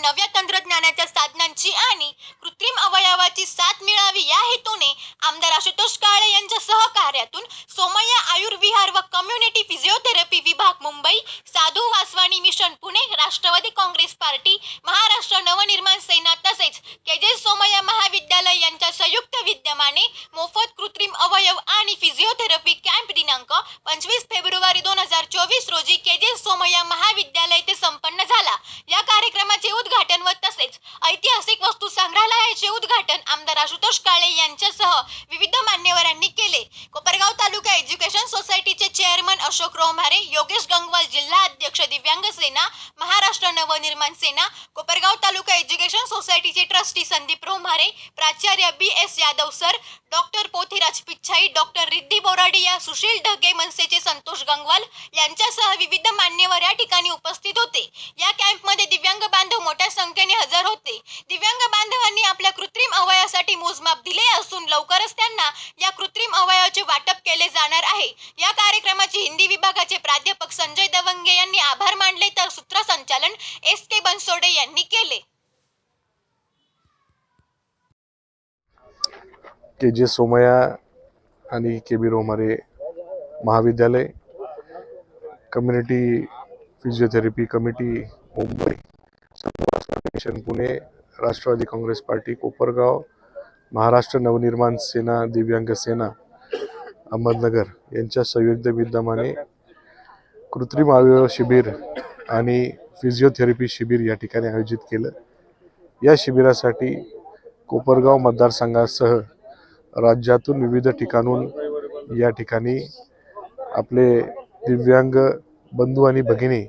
नव्या तंत्रज्ञानाच्या साधनांची आणि कृत्रिम अवयवाची साथ मिळावी या हेतूने आमदार आशुतोष काळे यांच्या सहकार्यातून सोमय्या आयुर्विहार व कम्युनिटी फिजिओथेरपी विभाग Mumbai Sadhu Vaswani mission Pune Rashtrawadi Congress party Maharashtra Navnirman Sena तसेच केजे सोमय्या महाविद्यालय यांच्या संयुक्त विद्यमाने मोफत संदीप रोमारे प्राचार्य B S Yadav sir doctor Pothiraj Pichhai doctor Riddhi Boradia Sushil Dhage मनसेचे संतोष गंगवाल यांच्यासह विविध मान्यवर या ठिकाणी उपस्थित होते. या कॅम्पमध्ये दिव्यांग बांधव मोठ्या संख्येने हजर होते. दिव्यांग बांधवांनी आपल्या कृत्रिम अवयवासाठी मोजमाप दिले असून लवकरच त्यांना या कृत्रिम अवयवाचे वाटप केले जाणार आहे. या कार्यक्रमाचे हिंदी विभागाचे प्राध्यापक संजय दवंगे यांनी आभार मानले तर सूत्रसंचालन एस के बनसोडे यांनी केले. के जे सोमया आणि के बी रोमारे महाविद्यालय community physiotherapy committee Mumbai foundation Pune Rashtrawadi Congress party Kopargaon Maharashtra Navnirman Sena Divyang Sena Ahmednagar यांच्या संयुक्त विद्यमाने कृत्रिम अवयव शिबिर आणि फिजिओथेरपी शिबिर या ठिकाणी आयोजित केलं. या शिबिरासाठी कोपरगाव मतदारसंघासह राज्यातून विविध ठिकाणून या ठिकाणी आपले दिव्यांग बंधू आणि भगिनी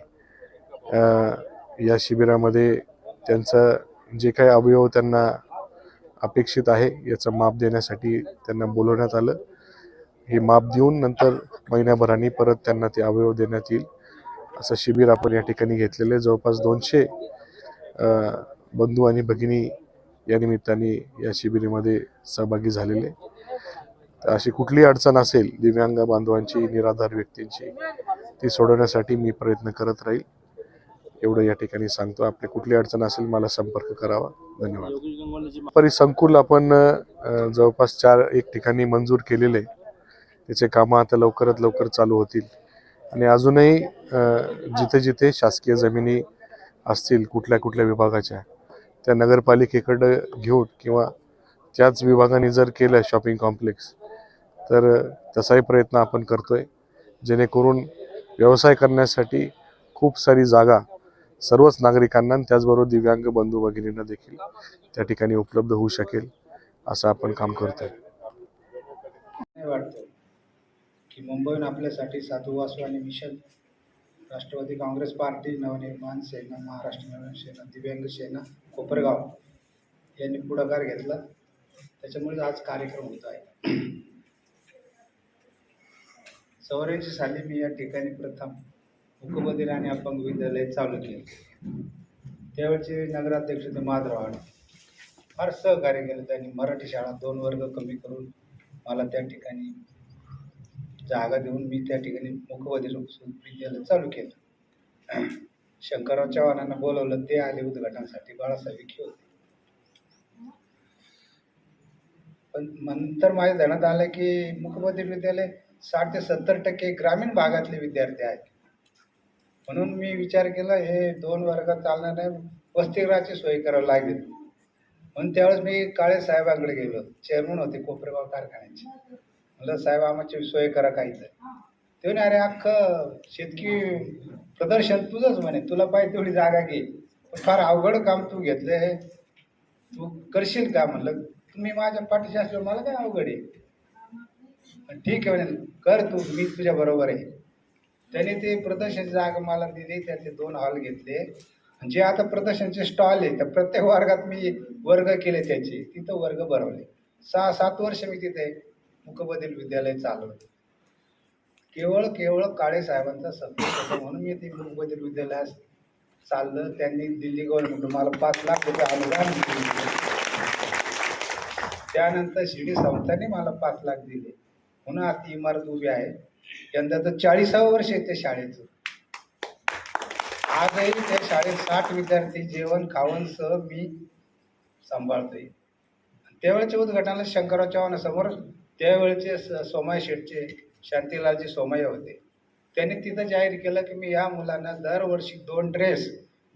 या शिबिरामध्ये त्यांचं जे काही अवयव त्यांना अपेक्षित आहे याचं माप देण्यासाठी त्यांना बोलवण्यात आलं. हे माप देऊन नंतर महिन्याभराने परत त्यांना ते अवयव देण्यात येईल. असं शिबिर आपण या ठिकाणी घेतलेलं आहे. जवळपास दोनशे बंधू आणि भगिनी या निमित्ताने या शिबिरामध्ये सहभागी झालेले. तर अशी कुठली अडचण असेल दिव्यांग बांधवांची निराधार व्यक्तींची ती सोडवण्यासाठी मी प्रयत्न करत राहील. एवढं या ठिकाणी सांगतो. आपली कुठली अडचण असेल मला संपर्क करावा. धन्यवाद. परिसंकुल आपण जवळपास चार एक ठिकाणी मंजूर केलेले आहे. त्याचे कामं आता लवकरात लवकर चालू होतील. आणि अजूनही जिथे जिथे शासकीय जमिनी असतील कुठल्या कुठल्या विभागाच्या त्या नगरपालिकेकडं घेऊन किंवा त्याच विभागाने जर केलं शॉपिंग कॉम्प्लेक्स तर तसाही प्रयत्न आपण करतो आहे जेणेकरून व्यवसाय करण्यासाठी खूप सारी जागा सर्वच नागरिकांना आणि त्याचबरोबर दिव्यांग बंधू भगिनींना देखील त्या ठिकाणी उपलब्ध होऊ शकेल असं आपण काम करतो आहे वाटतं की मुंबईहून आपल्यासाठी साधू वासू आणि मिशन राष्ट्रवादी काँग्रेस पार्टी नवनिर्माण सेना महाराष्ट्र नवनिर्माण सेना दिव्यांग सेना कोपरगाव यांनी पुढाकार घेतला. त्याच्यामुळेच आज कार्यक्रम होत आहे. चौऱ्याऐंशी साली मी या ठिकाणी प्रथम मुकबधीर आणि अपंग विद्यालय चालू केले. त्यावेळचे नगराध्यक्ष ते माधववाड फार सहकार्य केलं त्यांनी. मराठी शाळा दोन वर्ग कमी करून मला त्या ठिकाणी जागा देऊन मी त्या ठिकाणी मुखबधीर विद्यालय चालू केलं. शंकरराव चव्हाणांना बोलवलं ते आले उद्घाटनासाठी. बाळासाहेब विखे होते. पण नंतर माझ्या ध्यानात आलं की मुखबधीर विद्यालय साठ ते सत्तर टक्के ग्रामीण भागातले विद्यार्थी आहेत. म्हणून मी विचार केला हे दोन वर्गात चालणार नाही वसतिगृहाची सोय करावी लागेल. म्हणून त्यावेळेस मी काळे साहेबांकडे गेलो. चेअरमन होते कोपरेबाव कारखान्याचे. म्हणलं साहेब आमची सोय करा काहीच ते अरे अख्खं शेतकी प्रदर्शन तुझंच म्हणे. तुला पाहिजे तेवढी जागा घे. पण फार अवघड काम तू घेतलंय. तू करशील का? म्हणलं तुम्ही माझ्या पाठीशी असल्यावर मला काय अवघड आहे? ठीक आहे म्हणे कर तू. मी तुझ्या बरोबर आहे. त्याने ते प्रदर्शन जागा मला दिली. त्यातले दोन हॉल घेतले. जे आता प्रदर्शनचे स्टॉल आहे त्या प्रत्येक वर्गात मी वर्ग केले त्याचे. तिथं वर्ग भरवले. सहा सात वर्ष मी तिथे मुकबधीर विद्यालय चालवलं. केवळ केवळ काळे साहेबांचा सत्ता म्हणून मी ते मुकबधीर विद्यालयात चाललं. त्यांनी दिल्ली गव्हर्नमेंट मला पाच लाख रुपये अनुदान दिले. त्यानंतर शिर्डी संस्थाने मला पाच लाख दिले. म्हणून आज ती इमारत उभी आहे. यंदा तर चाळीसावं वर्ष आहे त्या शाळेचं. आजही त्या शाळेत साठ विद्यार्थी जेवण खावण सह मी सांभाळतोय. त्यावेळेच्या उद्घाटनाला शंकरराव चव्हाणासमोर त्यावेळेचे स- सोमय शेठचे शांतीलालजी सोमय्या होते. त्यांनी तिथं जाहीर केलं की मी या मुलांना दरवर्षी दोन ड्रेस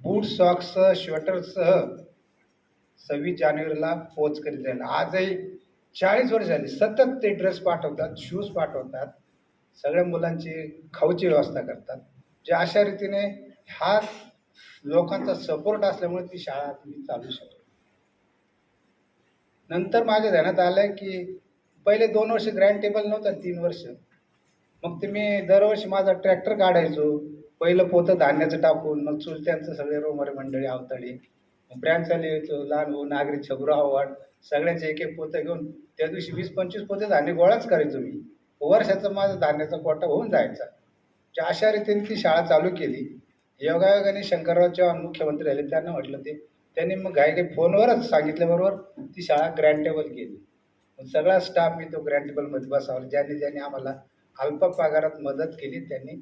बूट सॉक्ससह श्वेटरसह सव्वीस जानेवारीला पोच करीत जाईल आजही चाळीस वर्ष झाली सतत ते ड्रेस पाठवतात शूज पाठवतात. सगळ्या मुलांची खाऊची व्यवस्था करतात. जे अशा रीतीने हा लोकांचा सपोर्ट असल्यामुळे ती शाळा तुम्ही चालू शकतो नंतर माझ्या ध्यानात आलं की पहिले दोन वर्ष ग्रँड टेबल नव्हतं तीन वर्ष. मग ते मी दरवर्षी माझा ट्रॅक्टर काढायचो. पहिलं पोतं धान्याचं टाकून मग चुलत्यांचं सगळे रोमरे मंडळी आवताडी. मग ब्रँचला यायचो लहान भाऊ नागरिक छबरू आव्हाड सगळ्यांचे एक एक पोतं घेऊन त्या दिवशी वीस पंचवीस पोते धान्य गोळाच करायचो मी. वर्षाचा माझा धान्याचा कोटा होऊन जायचा. जे अशा रीतीने ती शाळा चालू केली. योगायोगाने शंकरराव चव्हाण मुख्यमंत्री झाले त्यांना म्हटलं ते. त्यांनी मग घाई घाई फोनवरच सांगितल्याबरोबर ती शाळा ग्रँड टेबल केली. सगळा स्टाफ मी तो ग्रँटेबलमध्ये टेबलमध्ये ज्यांनी ज्यांनी आम्हाला अल्प पगारात मदत केली त्यांनी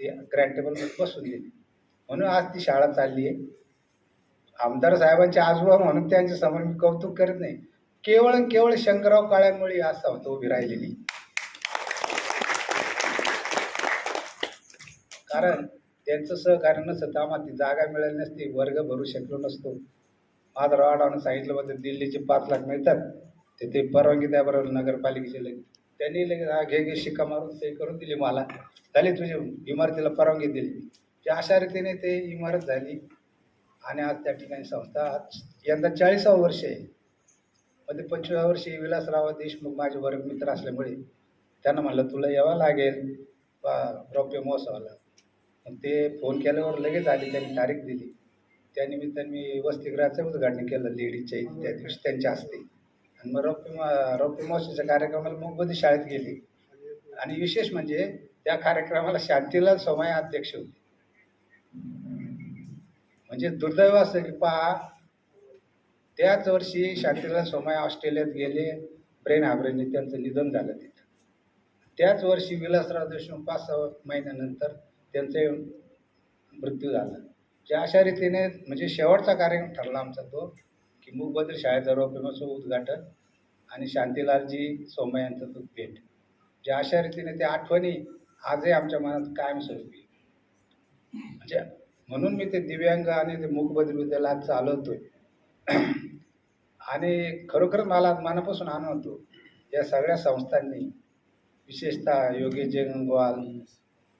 ते ग्रँटेबलमध्ये बसून दिली. म्हणून आज ती शाळा चालली आहे. आमदार साहेबांचे आजोबा म्हणून त्यांच्यासमोर मी कौतुक करत नाही. केवळ केवळ शंकरराव काळ्यांमुळे आज संस्था उभी राहिलेली. कारण त्यांचं सहकार्य नसतं. तर आम्हाला ती जागा मिळाली नसती. वर्ग भरू शकलो नसतो. माझा वाढवणं सांगितलं होतं दिल्लीचे पाच लाख मिळतात. ते ते परवानगी द्या बरोबर नगरपालिकेचे लगेच. त्यांनी लगेच हा घे घे शिक्का मारून ते करून दिली मला. झाली तुझी इमारतीला परवानगी दिली. की अशा रीतीने ते इमारत झाली. आणि आज त्या ठिकाणी संस्था आज यंदा चाळीसावं वर्ष आहे. मध्ये पंचवीसा वर्षी विलासराव देशमुख माझे वर्ग मित्र असल्यामुळे त्यांना म्हणलं तुला यावं लागेल बा- रौप्य महोत्सवाला. पण ते फोन केल्यावर लगेच आली त्यांनी तारीख दिली. त्यानिमित्ताने मी वसतिगृहाचं उद्घाटन केलं लेडीजच्या त्या दिवशी त्यांच्या असते आणि मग रौप्य रौप्य महोत्सवाच्या कार्यक्रमाला मुंबई शाळेत गेली. आणि विशेष म्हणजे त्या कार्यक्रमाला शांतीलाल सोमाया अध्यक्ष होते. म्हणजे दुर्दैव असं की पहा त्याच वर्षी शांतीलाल सोमाया ऑस्ट्रेलियात गेले ब्रेन हाबरेने त्यांचं निधन झालं तिथं. त्याच वर्षी विलासराव देशमुख पाच सहा महिन्यानंतर त्यांचे मृत्यू झाला. ज्या अशा रीतीने म्हणजे शेवटचा कार्यक्रम ठरला आमचा तो. की मूकबद्र शाळेचा रोपणाचं उद्घाटन आणि शांतीलालजी सोमय यांचं तो भेट. जे अशा रीतीने त्या आठवणी आजही आमच्या मनात कायमस्वरूपी म्हणजे म्हणून मी ते दिव्यांग आणि ते मूकबधिर विद्यालय आज आहे आणि खरोखर मला मनापासून आनंद होतो. या सगळ्या संस्थांनी विशेषतः योगेशजी गंगवाल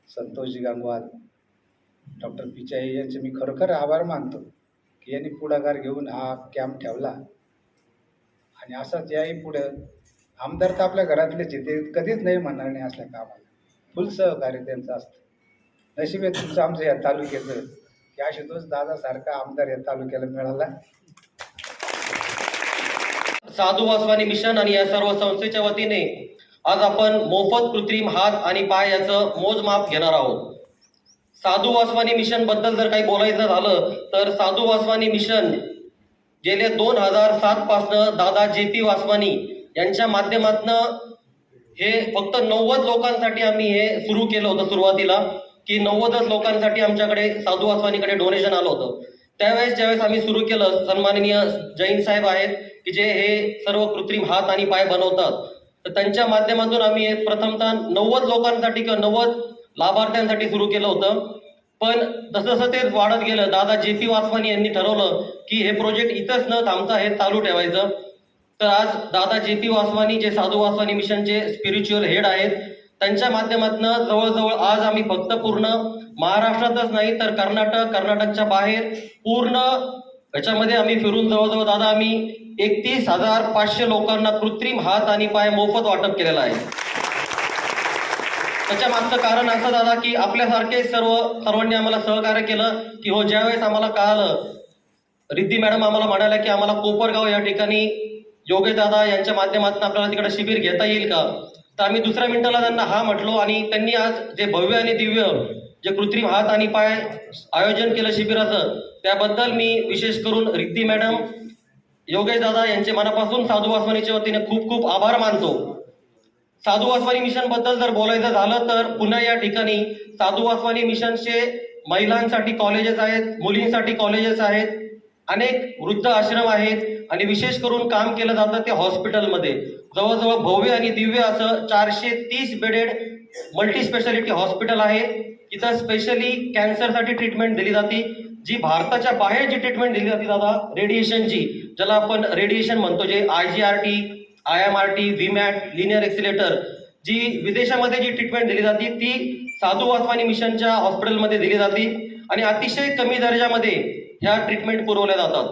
संतोषजी गंगवाल डॉक्टर पिचाई यांचे मी खरोखर आभार मानतो. यांनी पुढाकार घेऊन हा कॅम्प ठेवला. आणि असाच याही पुढं आमदार तर आपल्या घरातलेच येते ते कधीच नाही म्हणणार नाही असल्या कामाला. फुल सहकार्य त्यांचं असतं. नशीब आहे तुमचं आमचं या तालुक्याचं. की आशुतोष दादासारखा आमदार या तालुक्याला मिळाला. साधू वासवानी मिशन आणि या सर्व संस्थेच्या वतीने आज आपण मोफत कृत्रिम हात आणि पाय याचं मोजमाप घेणार आहोत. साधू वासवानी मिशनबद्दल जर काही बोलायचं झालं तर साधू वासवानी मिशन गेले दोन हजार सात पासनं दादा जे पी वासवानी यांच्या माध्यमातनं हे फक्त नव्वद लोकांसाठी आम्ही हे सुरू केलं होतं सुरुवातीला की नव्वदच लोकांसाठी आमच्याकडे साधू वासवानीकडे डोनेशन आलं होतं. त्यावेळेस ज्यावेळेस आम्ही सुरू केलं सन्माननीय जैन साहेब आहेत की जे हे सर्व कृत्रिम हात आणि पाय बनवतात तर त्यांच्या माध्यमातून आम्ही हे प्रथमतः नव्वद लोकांसाठी किंवा नव्वद लाभार्थ्यांसाठी सुरू केलं होतं. पण जसं जसं ते वाढत गेलं दादा जे पी वासवानी यांनी ठरवलं की हे प्रोजेक्ट इथंच न थांबता हे चालू ठेवायचं. तर आज दादा जे पी वासवानी जे साधू वासवानी मिशनचे स्पिरिच्युअल हेड आहेत त्यांच्या माध्यमातून जवळजवळ आज आम्ही फक्त पूर्ण महाराष्ट्रातच नाही तर कर्नाटक कर्नाटकच्या बाहेर पूर्ण याच्यामध्ये आम्ही फिरून जवळजवळ दादा आम्ही एकतीस हजार पाचशे लोकांना कृत्रिम हात आणि पाय मोफत वाटप केलेला आहे. त्याच्या मागचं कारण असं दादा की आपल्यासारखे सर्व सर्वांनी आम्हाला सहकार्य केलं की हो ज्यावेळेस आम्हाला कळालं रिद्धी मॅडम आम्हाला म्हणाल्या की आम्हाला कोपरगाव या ठिकाणी योगेश दादा यांच्या माध्यमातून आपल्याला तिकडे शिबिर घेता येईल का? तर आम्ही दुसऱ्या मिनिटाला त्यांना हा म्हटलो आणि त्यांनी आज जे भव्य आणि दिव्य जे कृत्रिम हात आणि पाय आयोजन केलं शिबिराचं त्याबद्दल मी विशेष करून रिद्धी मॅडम योगेश दादा यांचे मनापासून साधू वासवानीच्या वतीने खूप खूप आभार मानतो. साधू वासवानी मिशनबद्दल जर बोलायचं झालं तर पुन्हा या ठिकाणी साधू वासवानी मिशनचे महिलांसाठी कॉलेजेस आहेत मुलींसाठी कॉलेजेस आहेत अनेक वृद्ध आश्रम आहेत आणि विशेष करून काम केलं जातं ते हॉस्पिटलमध्ये जवळजवळ भव्य आणि दिव्य असं चारशे तीस बेडेड मल्टी स्पेशालिटी हॉस्पिटल आहे. इथं स्पेशली कॅन्सरसाठी ट्रीटमेंट दिली जाते. जी भारताच्या बाहेर जी ट्रीटमेंट दिली जाते दादा रेडिएशनची ज्याला आपण रेडिएशन म्हणतो जे I G R T I M R T VMAT linear accelerator जी विदेशामध्ये जी ट्रीटमेंट दिली जाते ती साधू वासवानी मिशनच्या हॉस्पिटलमध्ये दिली जाते आणि अतिशय कमी दर्जामध्ये ह्या ट्रीटमेंट पुरवल्या जातात.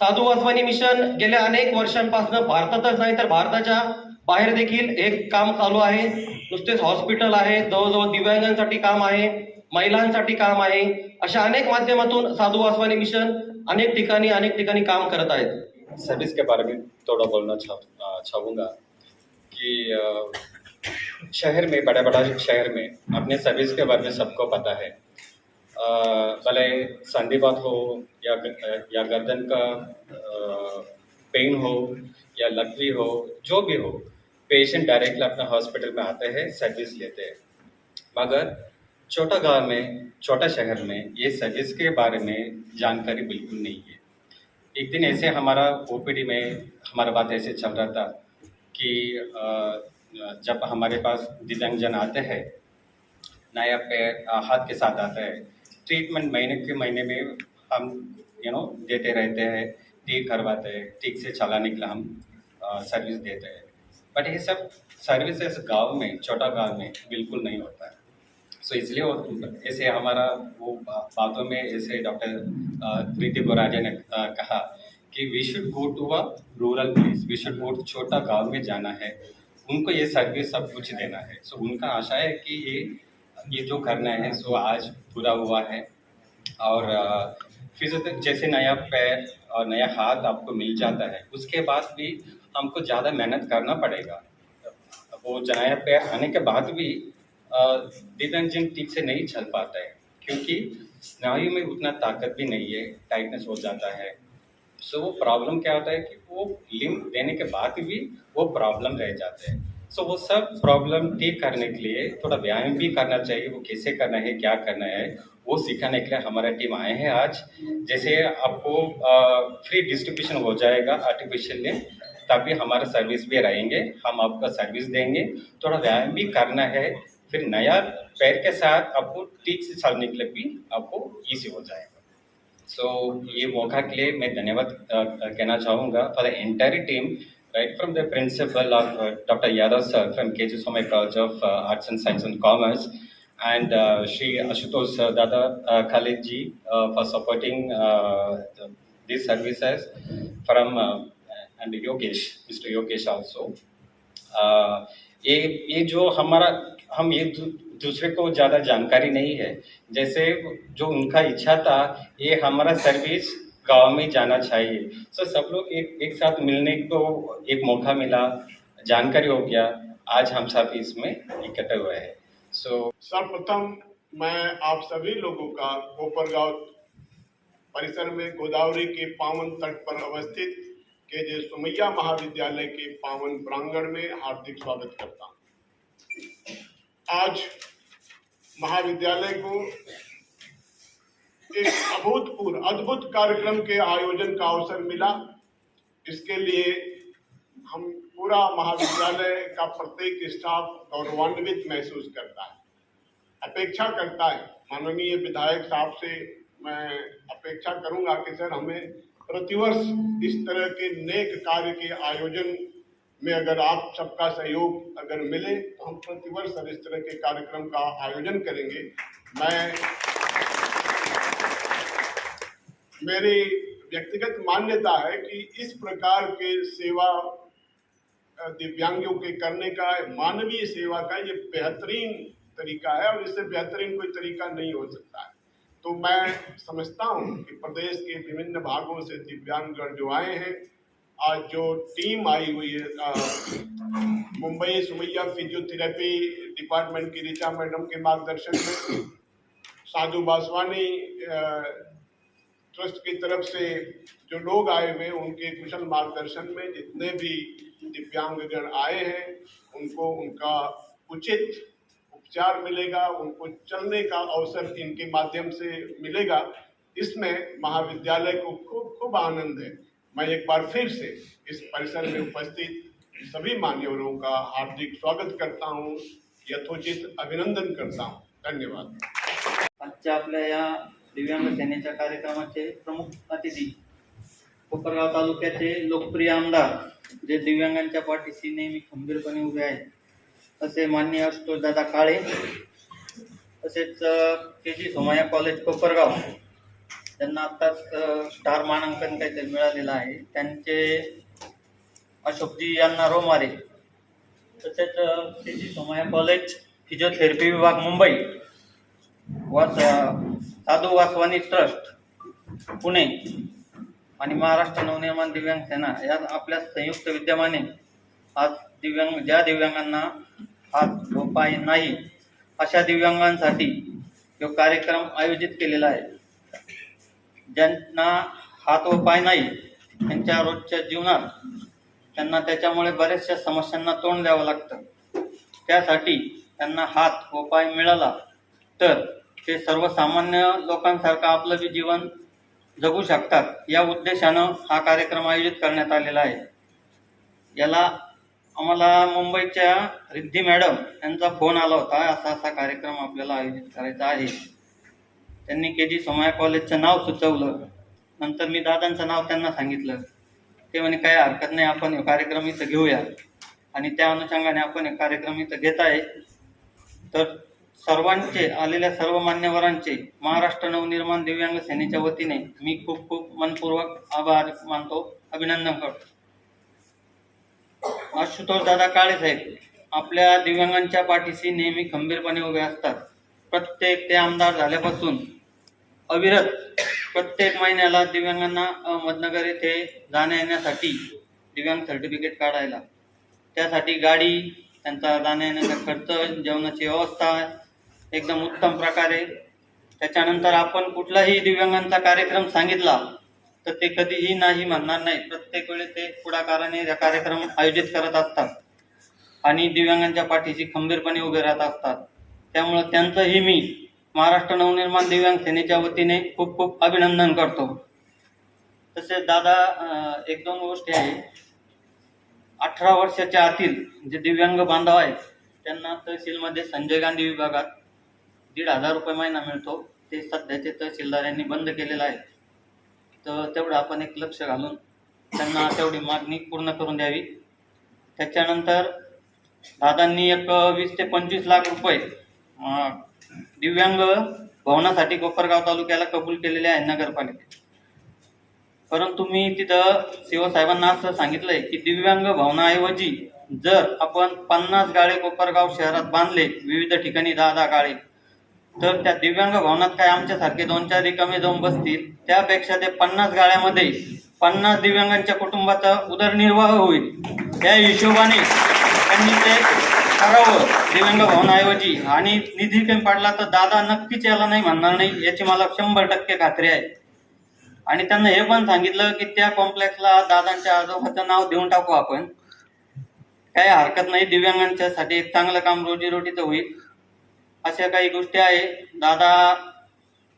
साधू वासवानी मिशन गेल्या अनेक वर्षांपासून भारतातच नाही तर भारताच्या बाहेर देखील एक काम चालू आहे. नुसतेच हॉस्पिटल आहे जवळजवळ दिव्यांगांसाठी काम आहे महिलांसाठी काम आहे अशा अनेक माध्यमातून साधू वासवानी मिशन अनेक ठिकाणी अनेक ठिकाणी काम करत आहेत. सर्विस के बारे में थोड़ा बोलना चाह चाहूँगा कि शहर में बड़ा बड़ा शहर में, अपने सर्विस के बारे में सबको पता है। भले संधिवात हो या या गर्दन का पेन हो या लकवी हो, जो भी हो पेशेंट डायरेक्टली अपने हॉस्पिटल में आते हैं सर्विस लेते हैं। मगर छोटा गाँव में, छोटा शहर में, ये सर्विस के बारे में जानकारी बिल्कुल नहीं है। एक दिन ऐसे हमारा ओपीडी में हमारा बात ऐसे चल रहा था कि जब हमारे पास दिव्यांगजन आते हैं, नया पैर हाथ के साथ आता है ट्रीटमेंट महीने के महीने में हम यू नो देते रहते हैं, ठीक करवाते हैं, ठीक से चलाने के लिए हम सर्विस देते हैं। बट ये सब सर्विसेज़ गाँव में, छोटा गाँव में बिल्कुल नहीं होता है। सो इसलिए वो ऐसे हमारा वो बातों में ऐसे डॉक्टर प्रीति गोराजे ने कहा कि we should go to a rural place we should go छोटा गाँव में जाना है। उनको ये सर्विस सब कुछ देना है। सो उनका आशा है कि ये ये जो करना है, सो आज पूरा हुआ है। और फिजियोथेरेपी जैसे नया पैर और नया हाथ आपको मिल जाता है, उसके बाद भी हमको ज़्यादा मेहनत करना पड़ेगा। वो नया पैर आने के बाद भी दिव्यांगजन ठीक से नहीं चल पाता है क्योंकि स्नायु में उतना ताकत भी नहीं है टाइटनेस हो जाता है। सो so, वो प्रॉब्लम क्या होता है कि वो लिम्ब देने के बाद भी वो प्रॉब्लम रह जाते हैं। सो so, वो सब प्रॉब्लम ठीक करने के लिए थोड़ा व्यायाम भी करना चाहिए वो कैसे करना है क्या करना है वो सिखाने के लिए हमारा टीम आए हैं आज। जैसे आपको आ, फ्री डिस्ट्रीब्यूशन हो जाएगा आर्टिफिशियल लिम्ब तभी हमारा सर्विस भी रहेंगे हम आपका सर्विस देंगे। थोड़ा व्यायाम भी करना है फिर नया पैर के साथ आपको ठीक से चलने के लिए भी आपको ईजी हो जाएगा। सो so, ये मौका के लिए मैं धन्यवाद कहना चाहूँगा। For the entire team right from the principal of doctor Yadav sir from K G Somaiya college of arts and science and commerce uh, Shri Ashutosh uh, Dada uh, Khalid ji uh, for supporting uh, the, these services from ये ये जो हमारा हम दू, दूसरे को ज़्यादा जानकारी नहीं है। जैसे जो उनका इच्छा था ये हमारा सर्विस गाँव में जाना चाहिए। सो सब लोग एक एक साथ मिलने को एक मौका मिला। जानकारी हो गया। आज हम सब इसमें इकट्ठे हुए हैं। सो सर्वप्रथम मैं आप सभी लोगों का कोपरगांव परिसर में गोदावरी के पावन तट पर अवस्थित के जे सुमैया महाविद्यालय के पावन प्रांगण में हार्दिक स्वागत करता हूँ। आज महाविद्यालय को एक अभूतपूर्व, अद्भुत कार्यक्रम के आयोजन का अवसर मिला। इसके लिए हम पूरा महाविद्यालय का प्रत्येक स्टाफ गौरवान्वित महसूस करता है। अपेक्षा करता है। माननीय विधायक साहब से मैं अपेक्षा करूँगा कि सर हमें प्रतिवर्ष इस तरह के नेक कार्य के आयोजन में अगर आप सबका सहयोग अगर मिले तो हम प्रतिवर्ष सर इस तरह के कार्यक्रम का आयोजन करेंगे। मैं मेरी व्यक्तिगत मान्यता है कि इस प्रकार के सेवा दिव्यांगों के करने का, मानवीय सेवा का ये बेहतरीन तरीका है और इससे बेहतरीन कोई तरीका नहीं हो सकता है। तो मैं समझता हूँ कि प्रदेश के विभिन्न भागों से दिव्यांगजन जो आए हैं आज जो टीम आई हुई है मुंबई सुमैया फिजियोथेरेपी डिपार्टमेंट की ऋचा मैडम के मार्गदर्शन में, साधु बासवानी ट्रस्ट की तरफ़ से जो लोग आए हुए उनके कुशल मार्गदर्शन में जितने भी दिव्यांगजन आए हैं, उनको उनका उचित उपचार मिलेगा, उनको चलने का अवसर इनके माध्यम से मिलेगा। इसमें महाविद्यालय को खूब खूब आनंद है। मैं एक बार फिर से इस परिसर में उपस्थित सभी मान्यवरों का हार्दिक स्वागत करता हूँ यथोचित अभिनंदन करता हूँ। धन्यवाद। आजच्या आपल्या या दिव्यांग सेनेच्या कार्यक्रमाचे प्रमुख अतिथी कोपरगाव तालुक्याचे लोकप्रिय आमदार जे दिव्यांगांच्या पाठीशी नेहमी खंबीरपणे उभे आहेत असे मान्य असतो दादा काळे तसेच K G Somaiya college Kopargaon त्यांना आत्ताच स्टार मानांकन काहीतरी मिळालेलं आहे. त्यांचे अशोकजी यांना रोमारे. तसेच के जी कॉलेज फिजिओथेरपी विभाग मुंबई. वास साधू वासवानी ट्रस्ट पुणे. आणि महाराष्ट्र नवनिर्माण दिव्यांग सेना. या आपल्या संयुक्त विद्यमाने आज दिव्यांग ज्या दिव्यांगांना हात उपाय नाही अशा दिव्यांगांसाठी जो कार्यक्रम आयोजित केलेला आहे. ज्यांना हात व पाय नाही त्यांच्या रोजच्या जीवनात त्यांना त्याच्यामुळे बऱ्याचशा समस्यांना तोंड द्यावं लागतं. त्यासाठी त्यांना हात व पाय मिळाला तर ते सर्वसामान्य लोकांसारखं आपलं बी जीवन जगू शकतात या उद्देशानं हा कार्यक्रम आयोजित करण्यात आलेला आहे. याला आम्हाला मुंबईच्या रिद्धी मॅडम यांचा फोन आला होता असा असा कार्यक्रम आपल्याला आयोजित करायचा आहे. त्यांनी के जी सोमया कॉलेजचं नाव सुचवलं. नंतर मी दादांचं नाव त्यांना सांगितलं. ते म्हणे काय हरकत नाही आपण कार्यक्रम इथं घेऊया. आणि त्या अनुषंगाने आपण हे कार्यक्रम इथं घेत आहे तर सर्वांचे आलेल्या सर्व मान्यवरांचे महाराष्ट्र नवनिर्माण दिव्यांग सेनेच्या वतीने मी खूप खूप मनपूर्वक आभार मानतो अभिनंदन करतो. आशुतोष दादा काळे साहेब आपल्या दिव्यांगांच्या पाठीशी नेहमी खंबीरपणे उभे असतात. प्रत्येक ते आमदार झाल्यापासून अविरत प्रत्येक महिन्याला दिव्यांगांना अहमदनगर येथे जाण्या येण्यासाठी दिव्यांग सर्टिफिकेट काढायला. त्यासाठी गाडी त्यांचा जाण्या येण्याचा खर्च जेवणाची व्यवस्था एकदम उत्तम प्रकारे. त्याच्यानंतर आपण कुठलाही दिव्यांगांचा कार्यक्रम सांगितला तर ते कधीही नाही म्हणणार नाही प्रत्येक वेळी ते पुढाकाराने कार्यक्रम आयोजित करत असतात आणि दिव्यांगांच्या पाठीशी खंबीरपणे उभे राहत असतात. त्यामुळं त्यांचंही मी महाराष्ट्र नवनिर्माण दिव्यांग सेनेच्या वतीने खूप खूप अभिनंदन करतो. तसेच दादा एक दोन गोष्टी आहे. अठरा वर्षाच्या आतील जे दिव्यांग बांधव आहेत त्यांना तहसीलमध्ये संजय गांधी विभागात दीड हजार रुपये महिना मिळतो. ते सध्याचे तहसीलदार यांनी बंद केलेलं आहे तर तेवढं आपण एक लक्ष घालून त्यांना तेवढी मागणी पूर्ण करून द्यावी. त्याच्यानंतर दादांनी एक वीस ते पंचवीस लाख रुपये दिव्यांग भवनासाठी कोपरगाव तालुक्याला कबूल केलेले आहे नगरपालिकेत परंतु मी तिथं शिवसाहेबांना असं सांगितलंय की दिव्यांग भवनाऐवजी जर आपण पन्नास गाळे कोपरगाव शहरात बांधले विविध ठिकाणी दहा दहा गाळे तर त्या दिव्यांग भवनात काय आमच्यासारखे दोन चार रिकामे जाऊन बसतील? त्यापेक्षा ते पन्नास गाळ्यामध्ये पन्नास दिव्यांगांच्या कुटुंबाचा उदरनिर्वाह होईल. त्या हिशोबाने त्यांनी ते करावं दिव्यांग भवनाऐवजी आणि निधी कमी पडला तर दादा नक्कीच याला नाही म्हणणार नाही याची मला शंभर टक्के खात्री आहे. आणि त्यांना हे पण सांगितलं की त्या कॉम्प्लेक्सला दादांच्या आजोबाचं नाव देऊन टाकू आपण. काही हरकत नाही दिव्यांगांच्यासाठी एक चांगलं काम रोजीरोटीचं होईल. अशा काही गोष्टी आहे. दादा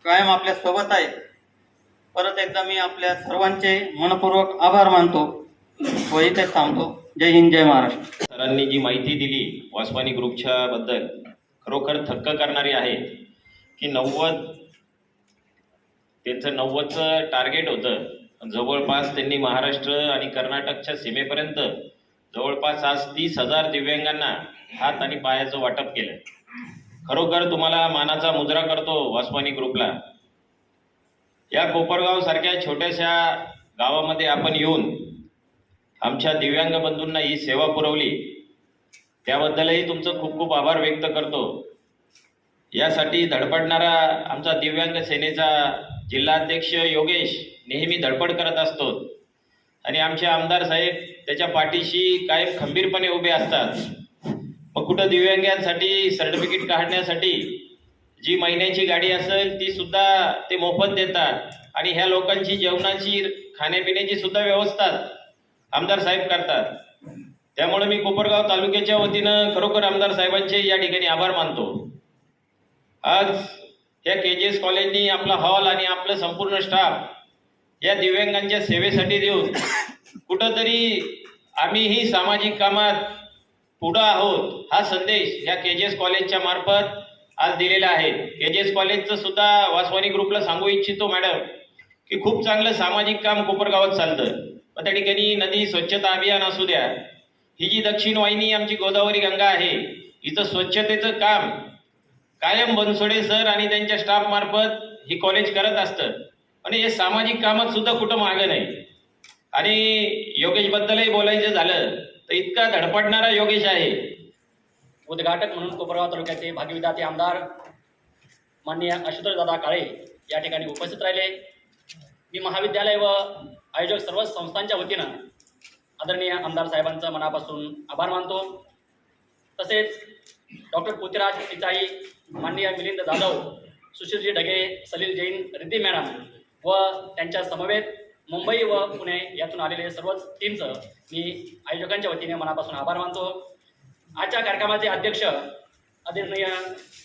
कायम आपल्यासोबत आहे. परत एकदा मी आपल्या सर्वांचे मनपूर्वक आभार मानतो व इथेच थांबतो. जय हिंद जय महाराष्ट्र. सरांनी जी माहिती दिली वासवानी ग्रुपच्या बद्दल खरोखर थक्क करणारी आहे की नव्वद त्यांचं नव्वदचं टार्गेट होतं. जवळपास त्यांनी महाराष्ट्र आणि कर्नाटकच्या सीमेपर्यंत जवळपास आज तीस हजार दिव्यांगांना हात आणि पायाचं वाटप केलं. खरोखर तुम्हाला मानाचा मुजरा करतो वासवानी ग्रुपला. या कोपरगाव सारख्या छोट्याशा गावामध्ये आपण येऊन आमच्या दिव्यांग बंधूंना ही सेवा पुरवली. त्याबद्दलही तुमचं खूप खूप आभार व्यक्त करतो. यासाठी धडपडणारा आमचा दिव्यांग सेनेचा जिल्हाध्यक्ष योगेश नेहमी धडपड करत असतो. आणि आमचे आमदार साहेब त्याच्या पाठीशी कायम खंबीरपणे उभे असतात. मग कुठं दिव्यांगांसाठी सर्टिफिकेट काढण्यासाठी जी महिन्याची गाडी असेल ती सुद्धा ते मोफत देतात. आणि ह्या लोकांची जेवणाची खाण्यापिण्याची सुद्धा व्यवस्था आमदार साहेब करतात. त्यामुळे मी कोपरगाव तालुक्याच्या वतीनं खरोखर आमदार साहेबांचे या ठिकाणी आभार मानतो. आज या के जी एस कॉलेजनी आपला हॉल आणि आपलं संपूर्ण स्टाफ या दिव्यांगांच्या सेवेसाठी देऊन कुठंतरी आम्हीही सामाजिक कामात पुढं आहोत हा संदेश या के जी एस कॉलेजच्या मार्फत आज दिलेला आहे. के जी एस कॉलेजचं सुद्धा वासवानी ग्रुपला सांगू इच्छितो मॅडम की खूप चांगलं सामाजिक काम कोपरगावात चालतं. मग त्या ठिकाणी नदी स्वच्छता अभियान असू द्या. ही जी दक्षिण वाहिनी आमची गोदावरी गंगा आहे हिचं स्वच्छतेचं काम कायम बनसोडे सर आणि त्यांच्या स्टाफ मार्फत ही कॉलेज करत असतं. पण हे सामाजिक कामात सुद्धा कुठं मागं नाही. आणि योगेशबद्दलही बोलायचं झालं तर इतका धडपडणारा योगेश आहे. उद्घाटक म्हणून कोपरगाव तालुक्याचे भाग्यविधाते आमदार माननीय आशुतोष दादा काळे या ठिकाणी उपस्थित राहिले. मी महाविद्यालय व आयोजक सर्व संस्थांच्या वतीनं आदरणीय आमदार साहेबांचं मनापासून आभार मानतो. तसेच डॉक्टर पृथ्वीराज पिचाई माननीय मिलिंद जाधव सुशीलजी ढगे सलील जैन रिद्धी मॅडम व त्यांच्या समवेत मुंबई व पुणे यातून आलेले सर्वच टीमचं मी आयोजकांच्या वतीने मनापासून आभार मानतो. आजच्या कार्यक्रमाचे अध्यक्ष आदरणीय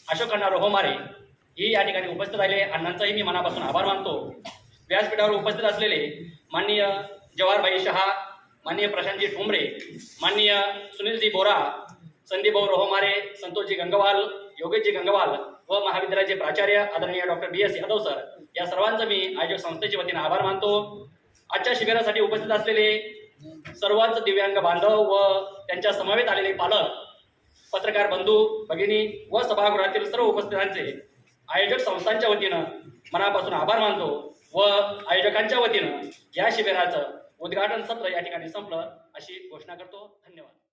अशोक अण्णा रोहोमारे ही या ठिकाणी उपस्थित राहिले. अण्णांचाही मी मनापासून आभार मानतो. व्यासपीठावर उपस्थित असलेले माननीय जवाहरभाई शहा माननीय प्रशांतजी ठोंबरे माननीय सुनीलजी बोरा संदीपभाऊ रोहोमारे संतोषजी गंगवाल योगेशजी गंगवाल व महाविद्यालयाचे प्राचार्य आदरणीय doctor B S Yadav sir या सर्वांचं मी आयोजक संस्थेच्या वतीने आभार मानतो. आजच्या शिबिरासाठी उपस्थित असलेले सर्वच दिव्यांग बांधव व त्यांच्या समवेत आलेले पालक पत्रकार बंधू भगिनी व सभागृहातील सर्व उपस्थितांचे आयोजक संस्थांच्या वतीनं मनापासून आभार मानतो. व आयोजकांच्या वतीनं या शिबिराचं उद्घाटन सत्र या ठिकाणी संपलं. अशी घोषणा करतो. धन्यवाद.